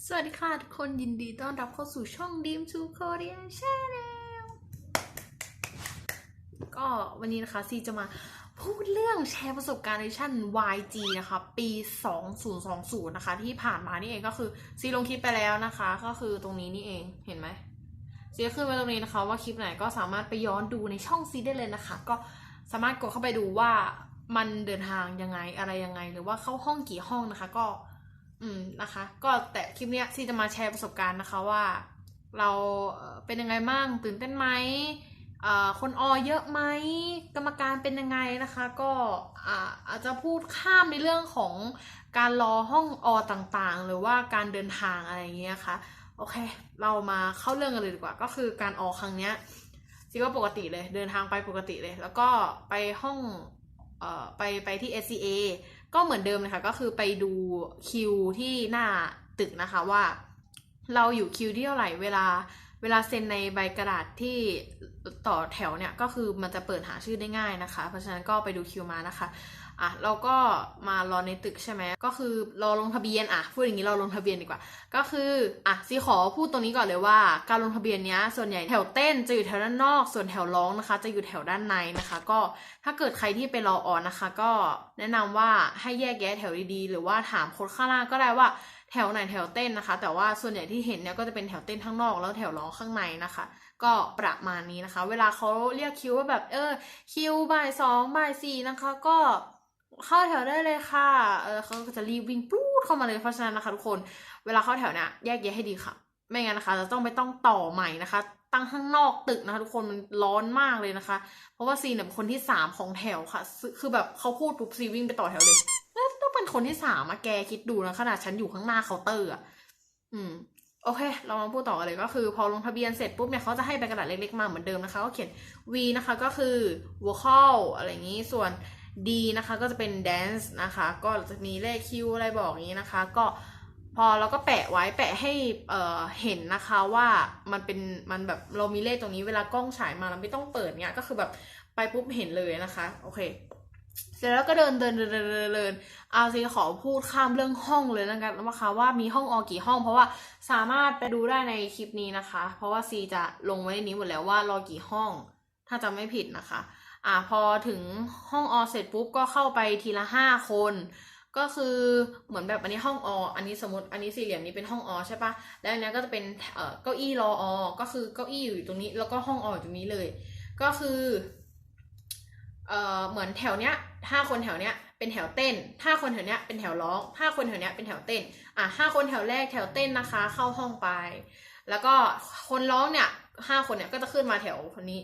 สวัสดีค่ะทุกคนยินดีต้อนรับเข้าสู่ช่อง Dream to Korea Channel ก็วันนี้นะคะซีจะมาพูดเรื่องแชร์ประสบการณ์ในชั่น YG นะคะ ปี 2020 นะคะ ที่ผ่านมานี่เองก็คือซีลงคลิปไปแล้วนะคะ ก็คือตรงนี้นี่เองเห็นไหมซีก็ขึ้นไว้ตรงนี้นะคะ ว่าคลิปไหนก็สามารถไปย้อนดูในช่องซีได้เลยนะคะ ก็สามารถกดเข้าไปดูว่ามันเดินทางยังไงอะไรยังไง หรือว่าเข้าห้องกี่ห้องนะคะ ก็ อืมนะคะ ก็แต่คลิปเนี้ยซีจะมาแชร์ประสบการณ์นะคะว่า เราเป็นยังไงบ้างตื่นเต้นไหมคนอเยอะไหมกรรมการเป็นยังไงนะคะ ก็อาจจะพูดข้ามในเรื่องของการรอห้องอต่างๆ หรือว่าการเดินทางอะไรอย่างเงี้ยค่ะโอเค เรามาเข้าเรื่องกันเลยดีกว่าก็คือการออครั้งเนี้ยซีก็ปกติเลยเดินทางไปปกติเลย แล้วก็ไปห้อง ไปไปที่ SCA ก็เหมือนเดิมเลยค่ะก็คือไปดูคิวที่หน้าตึกนะคะว่า เราอยู่คิวที่เท่าไหร่เวลาเวลาเซ็นในใบกระดาษที่ต่อแถวเนี่ย ก็คือมันจะเปิดหาชื่อได้ง่ายนะคะ เพราะฉะนั้นก็ไปดูคิวมานะคะ อะเราก็มารอในตึกใช่ไหมก็คือรอลงทะเบียนอะพูดอย่างนี้เราลงทะเบียนดีกว่า ก็คืออะซีขอพูดตรงนี้ก่อนเลยว่า การลงทะเบียนเนี้ยส่วนใหญ่แถวเต้นจะอยู่แถวด้านนอก ส่วนแถวร้องนะคะ จะอยู่แถวด้านในนะคะ ก็ถ้าเกิดใครที่ไปรอออนนะคะ ก็แนะนำว่าให้แยกแยะแถวดีๆ หรือว่าถามคนข้างล่างก็ได้ว่าแถวไหนแถวเต้นนะคะ แต่ว่าส่วนใหญ่ที่เห็นเนี่ยก็จะเป็นแถวเต้นข้างนอกแล้วแถวร้องข้างในนะคะ ก็ประมาณนี้นะคะ เวลาเขาเรียกคิวว่าแบบเออคิวบ่ายสองบ่ายสี่นะคะก็ เข้าแถวได้เลยค่ะ เออเขาก็จะรีบวิ่งปู๊ดเข้ามาเลย เพราะฉะนั้นนะคะทุกคน เวลาเข้าแถวเนี่ยแยกแยะให้ดีค่ะ ไม่งั้นนะคะ จะต้องไปต้องต่อใหม่นะคะ ตั้งข้างนอกตึกนะคะ ทุกคน มันร้อนมากเลยนะคะ เพราะว่าซีเนี่ยเป็นคนที่สามของแถวค่ะ คือแบบเขาพูดปุ๊บซีวิ่งไปต่อแถวเลยแล้วต้องเป็นคนที่สามอะแกคิดดูนะ ขนาดฉันอยู่ข้างหน้าเคาน์เตอร์อะอืมโอเค เรามาพูดต่อเลยก็คือ พอลงทะเบียนเสร็จปุ๊บเนี่ยเขาจะให้ใบกระดาษเล็กๆมาเหมือนเดิมนะคะ ก็เขียน V นะคะก็คือ vocal อะไรอย่างนี้ ส่วน D นะคะก็จะเป็น dance นะคะ ก็จะมีเลขคิวอะไรบอกอย่างนี้นะคะ ก็พอเราก็แปะไว้แปะให้เเห็นนะคะว่ามันเป็นมันแบบเรามีเลขตรงนี้เวลากล้องฉายมาเราไม่ต้องเปิดเนี้ยก็คือแบบไปปุ๊บเห็นเลยนะคะโอเค เสร็จแล้วก็เดินเดินเดินเดินเดินเดินอาซีขอพูดข้ามเรื่องห้องเลยนะคะนะคะว่ามีห้องออกี่ห้อง เพราะว่าสามารถไปดูได้ในคลิปนี้นะคะ เพราะว่าซีจะลงไว้ในนี้หมดแล้วว่ารอกี่ห้อง ถ้าจำไม่ผิดนะคะ อ่าพอถึงห้องอเสร็จปุ๊บก็เข้าไปทีละห้าคน ก็คือเหมือนแบบอันนี้ห้องออันนี้สมมติอันนี้สี่เหลี่ยมนี้เป็นห้องอใช่ปะแล้วอันนี้ก็จะเป็นเอ่อเก้าอี้รออก็คือเก้าอี้อยู่ตรงนี้ แล้วก็ห้องออยู่ตรงนี้เลย ก็คือเอ่อเหมือนแถวเนี้ยห้าคนแถวเนี้ยเป็นแถวเต้นห้าคนแถวเนี้ยเป็นแถวร้องห้าคนแถวเนี้ยเป็นแถวเต้นอะห้าคนแถวแรกแถวเต้นนะคะ เข้าห้องไป แล้วก็คนร้องเนี่ยห้าคนเนี่ยก็จะขึ้นมาแถวคนนี้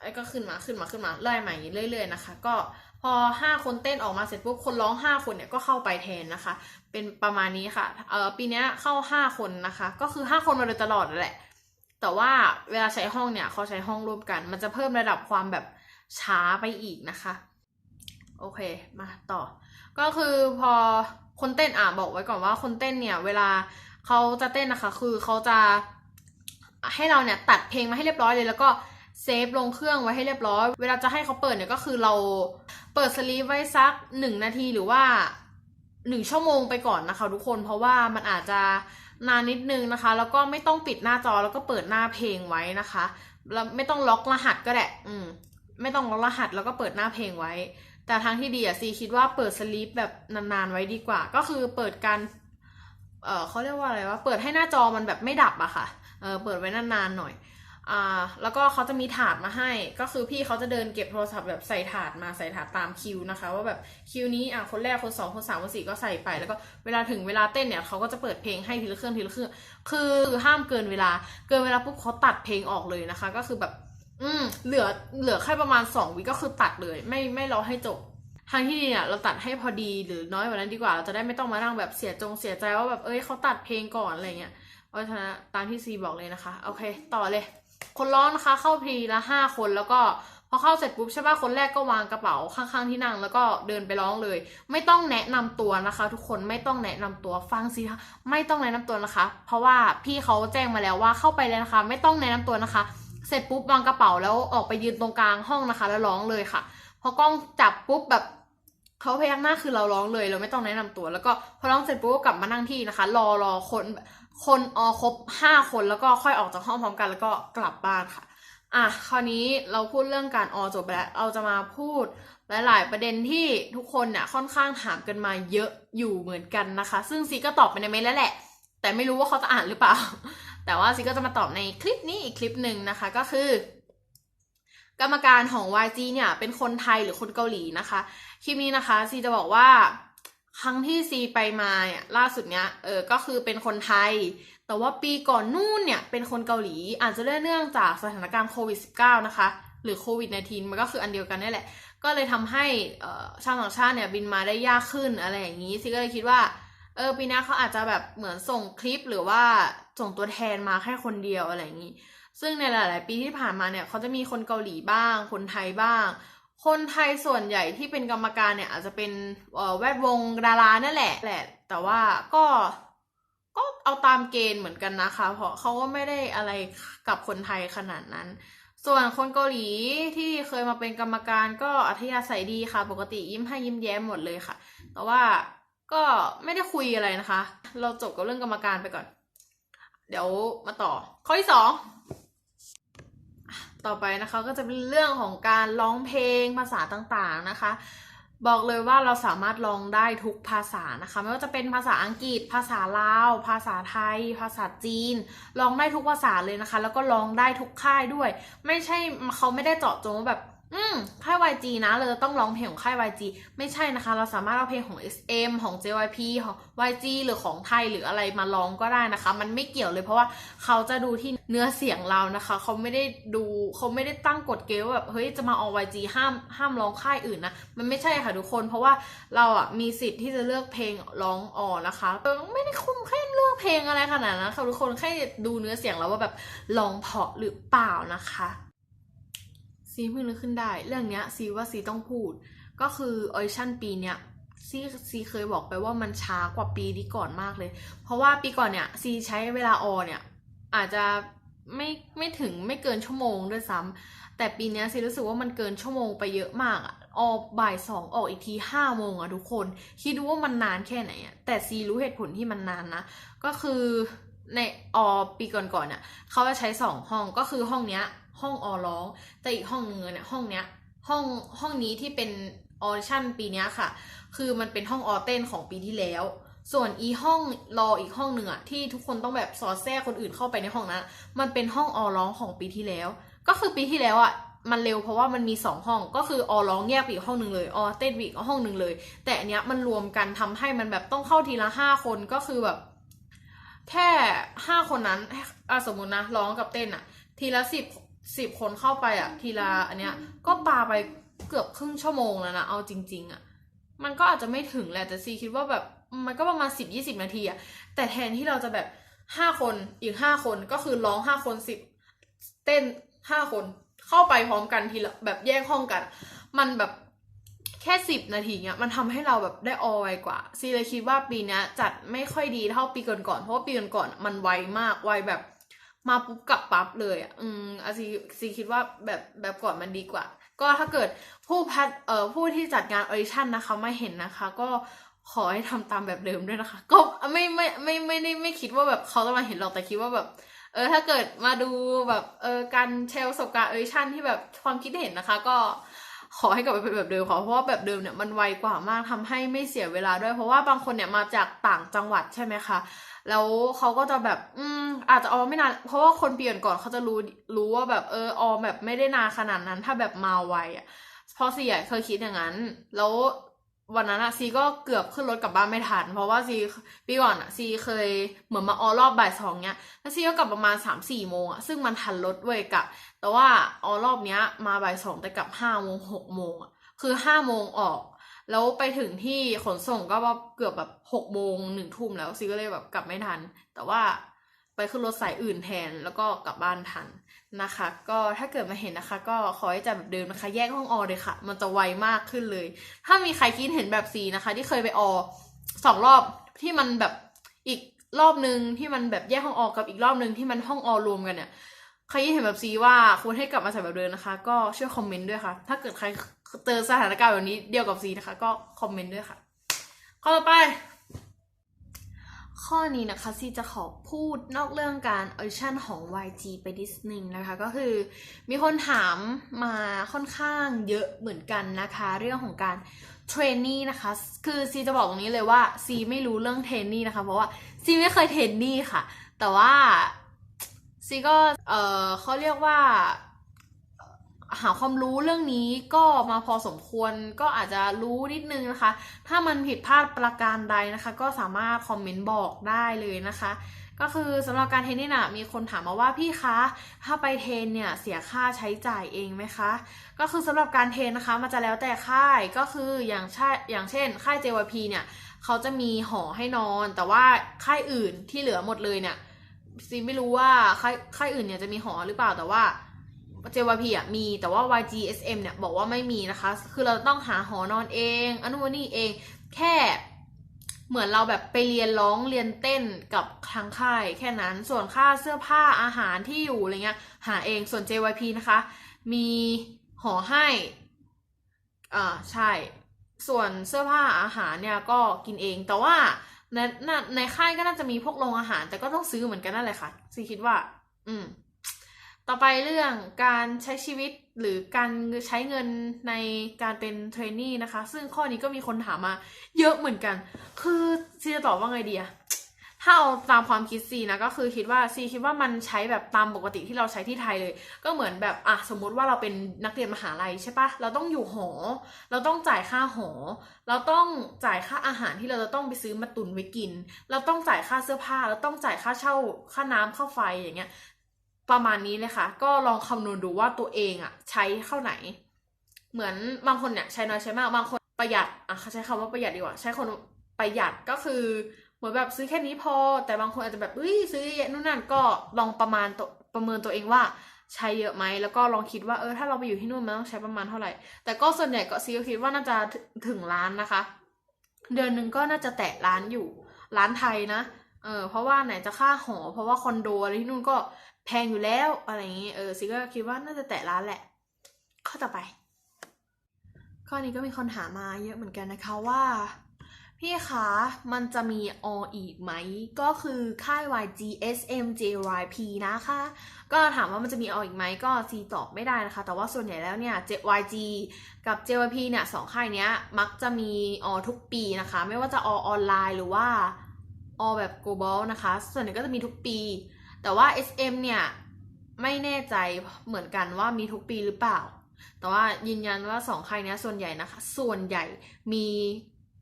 ไอ้ก็ขึ้นมาขึ้นมาขึ้นมาไล่มาอย่างนี้เรื่อย ๆนะคะ ก็พอห้าคนเต้นออกมาเสร็จปุ๊บคนร้องห้าคนเนี่ยก็เข้าไปแทนนะคะ เป็นประมาณนี้ค่ะเออปีนี้เข้าห้าคนนะคะ ก็คือห้าคนมาโดยตลอดแหละ แต่ว่าเวลาใช้ห้องเนี่ยเขาใช้ห้องร่วมกัน มันจะเพิ่มระดับความแบบช้าไปอีกนะคะ โอเคมาต่อ ก็คือพอคนเต้นอะบอกไว้ก่อนว่าคนเต้นเนี่ยเวลาเขาจะเต้นนะคะ คือเขาจะให้เราเนี่ยตัดเพลงมาให้เรียบร้อยเลยแล้วก็ เซฟลงเครื่องไว้ให้เรียบร้อย เวลาจะให้เขาเปิดเนี่ยก็คือเราเปิดสลีปไว้สักหนึ่งนาทีหรือว่าหนึ่งชั่วโมงไปก่อนนะคะทุกคน เพราะว่ามันอาจจะนานนิดนึงนะคะ แล้วก็ไม่ต้องปิดหน้าจอแล้วก็เปิดหน้าเพลงไว้นะคะแล้วไม่ต้องล็อกรหัสก็ได้อืมไม่ต้องล็อกรหัสแล้วก็เปิดหน้าเพลงไว้ แต่ทางที่ดีอะซีคิดว่าเปิดสลีปแบบนานๆไว้ดีกว่า ก็คือเปิดการเออเขาเรียกว่าอะไรวะเปิดให้หน้าจอมันแบบไม่ดับอะค่ะเออเปิดไว้นานๆหน่อย อ่าแล้วก็เขาจะมีถาดมาให้ ก็คือพี่เขาจะเดินเก็บโทรศัพท์แบบใส่ถาดมาใส่ถาดตามคิวนะคะ ว่าแบบคิวนี้อะคนแรกคนสองคนสามคนสี่ก็ใส่ไป แล้วก็เวลาถึงเวลาเต้นเนี่ยเขาก็จะเปิดเพลงให้ทีละเครื่องทีละเครื่องคือห้ามเกินเวลา เกินเวลาปุ๊บเขาตัดเพลงออกเลยนะคะ ก็คือแบบ อืมเหลือเหลือแค่ประมาณสองวิก็คือตัดเลย ไม่ไม่รอให้จบทางที่ดีเนี่ยเราตัดให้พอดีหรือน้อยกว่านั้นดีกว่า เราจะได้ไม่ต้องมานั่งแบบเสียจงเสียใจว่าแบบเอ้ยเขาตัดเพลงก่อนอะไรเงี้ยเพราะฉะนั้นตามที่ซีบอกเลยนะคะโอเค ต่อเลย คนร้องนะคะเข้าทีละห้าคนแล้วก็พอเข้าเสร็จปุ๊บใช่ป่ะคนแรกก็วางกระเป๋าข้างๆที่นั่งแล้วก็เดินไปร้องเลย ไม่ต้องแนะนำตัวนะคะ ทุกคนไม่ต้องแนะนำตัวฟังสิคะไม่ต้องแนะนำตัวนะคะ เพราะว่าพี่เขาแจ้งมาแล้วว่าเข้าไปเลยนะคะ ไม่ต้องแนะนำตัวนะคะ เสร็จปุ๊บวางกระเป๋าแล้วออกไปยืนตรงกลางห้องนะคะ แล้วร้องเลยค่ะ พอกล้องจับปุ๊บแบบ เขาพยักหน้าคือเราร้องเลยเราไม่ต้องแนะนำตัว แล้วก็พอร้องเสร็จปุ๊บก็กลับมานั่งที่นะคะ รอรอคนคนออครบห้าคนแล้วก็ค่อยออกจากห้องพร้อมกัน แล้วก็กลับบ้านค่ะอะคราวนี้เราพูดเรื่องการออจบไปแล้วเราจะมาพูดหลาย ๆ ประเด็นที่ทุกคนเนี่ยค่อนข้างถามกันมาเยอะอยู่เหมือนกันนะคะ ซึ่งซีก็ตอบไปในเมลแล้วแหละ แต่ไม่รู้ว่าเขาจะอ่านหรือเปล่า แต่ว่าซีก็จะมาตอบในคลิปนี้อีกคลิปหนึ่งนะคะก็คือ กรรมการของ YG เนี่ยเป็นคนไทยหรือคนเกาหลีนะคะ คลิปนี้นะคะซีจะบอกว่าครั้งที่ซีไปมาเนี่ยล่าสุดเนี้ยเออก็คือเป็นคนไทย แต่ว่าปีก่อนนู่นเนี่ยเป็นคนเกาหลีอาจจะเนื่องจากสถานการณ์โควิด -19 นะคะ หรือโควิด -19 มันก็คืออันเดียวกันนี่แหละ ก็เลยทำให้ชาวต่างชาติเนี่ยบินมาได้ยากขึ้นอะไรอย่างนี้ซีก็เลยคิดว่าเออปีหน้าเขาอาจจะแบบเหมือนส่งคลิปหรือว่าส่งตัวแทนมาแค่คนเดียวอะไรอย่างนี้ ซึ่งในหลาย ๆ ปีที่ผ่านมาเนี่ยเขาจะมีคนเกาหลีบ้าง คนไทยบ้าง คนไทยส่วนใหญ่ที่เป็นกรรมการเนี่ย อาจจะเป็นแวดวงดารานั่นแหละแหละ แต่ว่าก็ก็เอาตามเกณฑ์เหมือนกันนะคะ เพราะเขาก็ไม่ได้อะไรกับคนไทยขนาดนั้น ส่วนคนเกาหลีที่เคยมาเป็นกรรมการก็อัธยาศัยดีค่ะ ปกติยิ้มให้ยิ้มแย้มหมดเลยค่ะ แต่ว่าก็ไม่ได้คุยอะไรนะคะ เราจบกับเรื่องกรรมการไปก่อน เดี๋ยวมาต่อ ข้อที่สอง ต่อไปนะคะก็จะเป็นเรื่องของการร้องเพลงภาษาต่างๆนะคะ บอกเลยว่าเราสามารถร้องได้ทุกภาษานะคะ ไม่ว่าจะเป็นภาษาอังกฤษ ภาษาลาว ภาษาไทย ภาษาจีนร้องได้ทุกภาษาเลยนะคะ แล้วก็ร้องได้ทุกค่ายด้วย ไม่ใช่เขาไม่ได้เจาะจงว่าแบบ อืมค่าย YG นะเราจะต้องร้องเพลงของค่าย YG ไม่ใช่นะคะ เราสามารถเอาเพลงของ SM ของ JYP ของ YG หรือของไทยหรืออะไรมาร้องก็ได้นะคะ มันไม่เกี่ยวเลยเพราะว่าเขาจะดูที่เนื้อเสียงเรานะคะ เขาไม่ได้ดูเขาไม่ได้ตั้งกฎเกณฑ์ว่าแบบเฮ้ยจะมาเอา YG ห้ามห้ามร้องค่ายอื่นนะมันไม่ใช่ค่ะทุกคน เพราะว่าเราอะมีสิทธิ์ที่จะเลือกเพลงร้องออนะคะไม่ได้คุ้มแค่เลือกเพลงอะไรขนาดนั้นค่ะทุกคนแค่ดูเนื้อเสียงแล้วว่าแบบร้องเพราะหรือเปล่านะคะ ซีเพิ่งนึกขึ้นได้ เรื่องเนี้ยซีว่าซีต้องพูด ก็คือออดิชั่นปีเนี้ยซีซีเคยบอกไปว่ามันช้ากว่าปีที่ก่อนมากเลย เพราะว่าปีก่อนเนี่ยซีใช้เวลาออเนี่ยอาจจะไม่ไม่ถึงไม่เกินชั่วโมงด้วยซ้ำแต่ปีเนี้ยซีรู้สึกว่ามันเกินชั่วโมงไปเยอะมากอะออกบ่ายสองออกอีกทีห้าโมงอะทุกคน คิดดูว่ามันนานแค่ไหนอะแต่ซีรู้เหตุผลที่มันนานนะ ก็คือในออปีก่อนๆน่ะเขาจะใช้สองห้องก็คือห้องเนี้ย ห้องออร้อง แต่อีกห้องนึงเนี่ยห้องเนี้ยห้องห้องนี้ที่เป็นออดิชั่นปีเนี้ยค่ะ คือมันเป็นห้องออเต้นของปีที่แล้ว ส่วนอีห้องรออีกห้องหนึ่งอะที่ทุกคนต้องแบบสอดแทรกคนอื่นเข้าไปในห้องนั้นมันเป็นห้องออร้องของปีที่แล้ว ก็คือปีที่แล้วอะมันเร็วเพราะว่ามันมีสองห้องก็คือออร้องแยกไปอีกห้องหนึ่งเลยออเต้นไปอีกห้องหนึ่งเลย แต่อันเนี้ยมันรวมกันทำให้มันแบบต้องเข้าทีละห้าคนก็คือแบบ แค่ห้าคนนั้นสมมตินะร้องกับเต้นอะทีละสิบ สิบคนเข้าไปอะทีละอันเนี้ย ก็ปาไปเกือบครึ่งชั่วโมงแล้วนะเอาจริง ๆอะมันก็อาจจะไม่ถึงแหละแต่ซีคิดว่าแบบมันก็ประมาณสิบยี่สิบนาทีอะแต่แทนที่เราจะแบบห้าคนอีกห้าคนก็คือร้องห้าคนสิบเต้นห้าคนเข้าไปพร้อมกันทีละแบบแยกห้องกัน มันแบบแค่สิบนาทีเนี้ยมันทำให้เราแบบได้ออไวกว่าซีเลยคิดว่าปีเนี้ยจัดไม่ค่อยดีเท่าปีก่อนๆเพราะว่าปีก่อนๆมันไวมากไวแบบ มาปุ๊บกลับปั๊บเลยอะอืมอาซีซีคิดว่าแบบแบบก่อนมันดีกว่า ก็ถ้าเกิดผู้พัดเอ่อผู้ที่จัดงานออดิชั่นนะคะไม่เห็นนะคะ ก็ขอให้ทำตามแบบเดิมด้วยนะคะ ก็ไม่ไม่ไม่ไม่ได้ไม่คิดว่าแบบเขาจะมาเห็นหรอกแต่คิดว่าแบบ เออถ้าเกิดมาดูแบบเออการแชร์ประสบการณ์ออดิชั่นที่แบบความคิดเห็นนะคะ ก็ขอให้กลับไปเป็นแบบเดิมขอเพราะว่าแบบเดิมเนี่ยมันไวกว่ามากทำให้ไม่เสียเวลาด้วย เพราะว่าบางคนเนี่ยมาจากต่างจังหวัดใช่ไหมคะ แล้วเขาก็จะแบบ อืม อาจจะออมไม่นาน เพราะว่าคนเปลี่ยนก่อนเขาจะรู้รู้ว่าแบบเออออมแบบไม่ได้นานขนาดนั้น ถ้าแบบมาไวอะเพราะซีอะเคยคิดอย่างนั้น แล้ววันนั้นอะซีก็เกือบขึ้นรถกลับบ้านไม่ทัน เพราะว่าซีปีก่อนอะซีเคยเหมือนมาออรอบบ่ายสองเนี้ยแล้วซีก็กลับประมาณสามสี่โมงอะซึ่งมันทันรถเว้ยกลับแต่ว่าออรอบเนี้ย มาบ่ายสองแต่กลับห้าโมงหกโมงอะคือห้าโมงออก แล้วไปถึงที่ขนส่งก็ว่าเกือบแบบหกโมงหนึ่งทุ่มแล้วซีก็เลยแบบกลับไม่ทัน แต่ว่า ไปขึ้นรถสายอื่นแทนแล้วก็กลับบ้านทันนะคะ ก็ถ้าเกิดมาเห็นนะคะ ก็ขอให้จัดแบบเดิมนะคะ แยกห้องออเลยค่ะ มันจะไวมากขึ้นเลย ถ้ามีใครคิดเห็นแบบซีนะคะ ที่เคยไปออสองรอบที่มันแบบอีกรอบนึงที่มันแบบแยกห้องออกับอีกรอบนึงที่มันห้องออรวมกันเนี่ยใครเห็นแบบซีว่าควรให้กลับมาใส่แบบเดิมนะคะ ก็ช่วยคอมเมนต์ด้วยค่ะ ถ้าเกิดใครเจอสถานการณ์แบบนี้เดียวกับซีนะคะ ก็คอมเมนต์ด้วยค่ะข้อต่อไป ข้อนี้นะคะซีจะขอพูดนอกเรื่องการออดิชั่นของ YG ไปนิดนึงนะคะ ก็คือมีคนถามมาค่อนข้างเยอะเหมือนกันนะคะ เรื่องของการเทรนนี่นะคะ คือซีจะบอกตรงนี้เลยว่าซีไม่รู้เรื่องเทรนนี่นะคะ เพราะว่าซีไม่เคยเทรนนี่ค่ะ แต่ว่าซีก็เออเขาเรียกว่า หาความรู้เรื่องนี้ก็มาพอสมควรก็อาจจะรู้นิดนึงนะคะ ถ้ามันผิดพลาดประการใดนะคะ ก็สามารถคอมเมนต์บอกได้เลยนะคะ ก็คือสำหรับการเทรนนี่นะมีคนถามมาว่าพี่คะถ้าไปเทรนเนี่ยเสียค่าใช้จ่ายเองไหมคะ ก็คือสำหรับการเทรนนะคะมันจะแล้วแต่ค่ายก็คืออย่างช่อย่างเช่น ค่าย JYP เนี่ยเขาจะมีหอให้นอน แต่ว่าค่ายอื่นที่เหลือหมดเลยเนี่ยซีไม่รู้ว่าค่ายค่ายอื่นเนี่ยจะมีหอหรือเปล่าแต่ว่า JYP อะมีแต่ว่า YGSM เนี่ยบอกว่าไม่มีนะคะ คือเราต้องหาหอนอนเองอนุนี่เองแค่เหมือนเราแบบไปเรียนร้องเรียนเต้นกับทางค่ายแค่นั้นส่วนค่าเสื้อผ้าอาหารที่อยู่อะไรเงี้ยหาเองส่วน JYP นะคะ มีหอให้อ่าใช่ ส่วนเสื้อผ้าอาหารเนี่ยก็กินเองแต่ว่าในในในค่ายก็น่าจะมีพวกโรงอาหาร แต่ก็ต้องซื้อเหมือนกันนั่นแหละค่ะซีคิดว่า อืม ต่อไปเรื่องการใช้ชีวิตหรือการใช้เงินในการเป็นเทรนนี่นะคะ ซึ่งข้อนี้ก็มีคนถามมาเยอะเหมือนกัน คือซีจะตอบว่าไงดีอะถ้าเอาตามความคิดซีนะก็คือคิดว่าซีคิดว่ามันใช้แบบตามปกติที่เราใช้ที่ไทยเลย ก็เหมือนแบบอะสมมุติว่าเราเป็นนักเรียนมหาลัยใช่ปะเราต้องอยู่หอ เราต้องจ่ายค่าหอ เราต้องจ่ายค่าอาหารที่เราจะต้องไปซื้อมาตุนไว้กิน เราต้องจ่ายค่าเสื้อผ้าเราต้องจ่ายค่าเช่าค่าน้ำค่าไฟอย่างเงี้ย ประมาณนี้เลยค่ะ ก็ลองคำนวณดูว่าตัวเองอะใช้เท่าไหน เหมือนบางคนเนี่ยใช้น้อยใช้มากบางคนประหยัดอะใช้คำว่าประหยัดดีกว่า ใช้คนประหยัดก็คือเหมือนแบบซื้อแค่นี้พอ แต่บางคนอาจจะแบบเอ้ยซื้อเยอะนู่นนั่นก็ลองประมาณตัวประเมินตัวเองว่าใช้เยอะไหมแล้วก็ลองคิดว่าเออถ้าเราไปอยู่ที่นู่นมันต้องใช้ประมาณเท่าไหร่ แต่ก็ส่วนใหญ่ก็ซีก็คิดว่าน่าจะถึงล้านนะคะ เดือนหนึ่งก็น่าจะแตะล้านอยู่ล้านไทยนะเออเพราะว่าไหนจะค่าหอ เพราะว่าคอนโดอะไรที่นู่นก็ พงอยู่แล้วอะไรอย่างงี้เออซิก็คิดว่าน่าจะแตะล้านแหละ ข้อต่อไป ข้อนี้ก็มีคนถามมาเยอะเหมือนกันนะคะว่า พี่คะมันจะมีออีกไหม ก็คือค่าย YG SM JYP นะคะ ก็ถามว่ามันจะมีออีกไหมก็ซีตอบไม่ได้นะคะ แต่ว่าส่วนใหญ่แล้วเนี่ย JYG กับ JYP เนี่ยสองค่ายเนี้ยมักจะมีอทุกปีนะคะ ไม่ว่าจะอออนไลน์หรือว่าอแบบ global นะคะ ส่วนใหญ่ก็จะมีทุกปี แต่ว่า SM เนี่ยไม่แน่ใจเหมือนกันว่ามีทุกปีหรือเปล่า แต่ว่ายืนยันว่าสองค่ายเนี้ยส่วนใหญ่นะคะ ส่วนใหญ่มี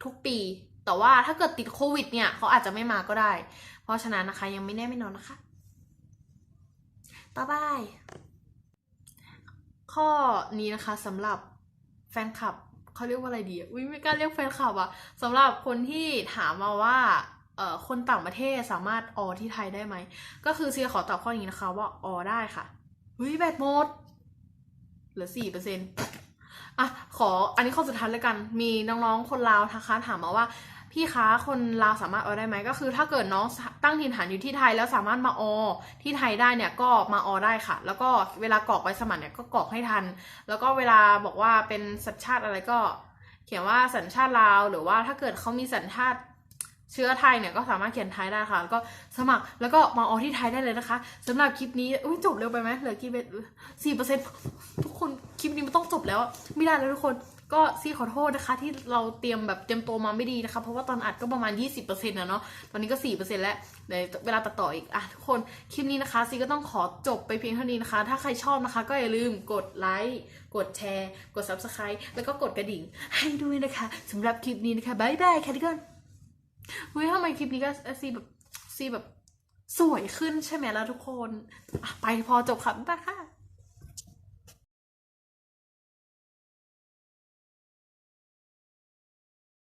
ทุกปี แต่ว่าถ้าเกิดติดโควิดเนี่ยเขาอาจจะไม่มาก็ได้ เพราะฉะนั้นนะคะยังไม่แน่ไม่นอนนะคะ ต่อไป ข้อนี้นะคะสำหรับแฟนคลับเขาเรียกว่าอะไรดี อุ้ยไม่กล้าเรียกแฟนคลับอะสำหรับคนที่ถามมาว่า คนต่างประเทศสามารถออที่ไทยได้ไหม ก็คือเซียขอตอบข้อนี้นะคะ ว่าออได้ค่ะเฮ้ยแบตหมดเหลือสี่เปอร์เซ็นต์อะขออันนี้ข้อสุดท้ายแล้วกัน มีน้องๆคนลาวนะคะถามมาว่า พี่คะคนลาวสามารถออได้ไหมก็คือถ้าเกิดน้องตั้งถิ่นฐานอยู่ที่ไทยแล้วสามารถมาออที่ไทยได้เนี่ยก็มาออได้ค่ะ แล้วก็เวลากรอกใบสมัครเนี่ยก็กรอกให้ทัน แล้วก็เวลาบอกว่าเป็นสัญชาติอะไรก็ เขียนว่าสัญชาติลาว หรือว่าถ้าเกิดเขามีสัญชาติ เชื้อไทยเนี่ยก็สามารถเขียนไทยได้ค่ะแล้วก็สมัครแล้วก็มาออที่ไทยได้เลยนะคะสำหรับคลิปนี้อุ้ยจบเร็วไปไหมเหลือกี่เปอร์สี่เปอร์เซ็นต์ทุกคนคลิปนี้มันต้องจบแล้วไม่ได้แล้วทุกคนก็ซีขอโทษนะคะ ที่เราเตรียมแบบเตรียมตัวมาไม่ดีนะคะ เพราะว่าตอนอัดก็ประมาณ 20%นะเนาะตอนนี้ก็ 4%แล้วเดี๋ยวเวลาตัดต่ออีกอะทุกคนคลิปนี้นะคะซีก็ต้องขอจบไปเพียงเท่านี้นะคะ ถ้าใครชอบนะคะ ก็อย่าลืมกดไลค์กดแชร์ กด subscribe แล้วก็กดกระดิ่ง ให้ด้วยนะคะสำหรับคลิปนี้นะคะบายบายค่ะทุกคน เฮ้ยทำไมคลิปนี้ก็ซีแบบซีแบบสวยขึ้นใช่ไหมล่ะทุกคน ไปพอจบค่ะบ๊ายบายค่ะ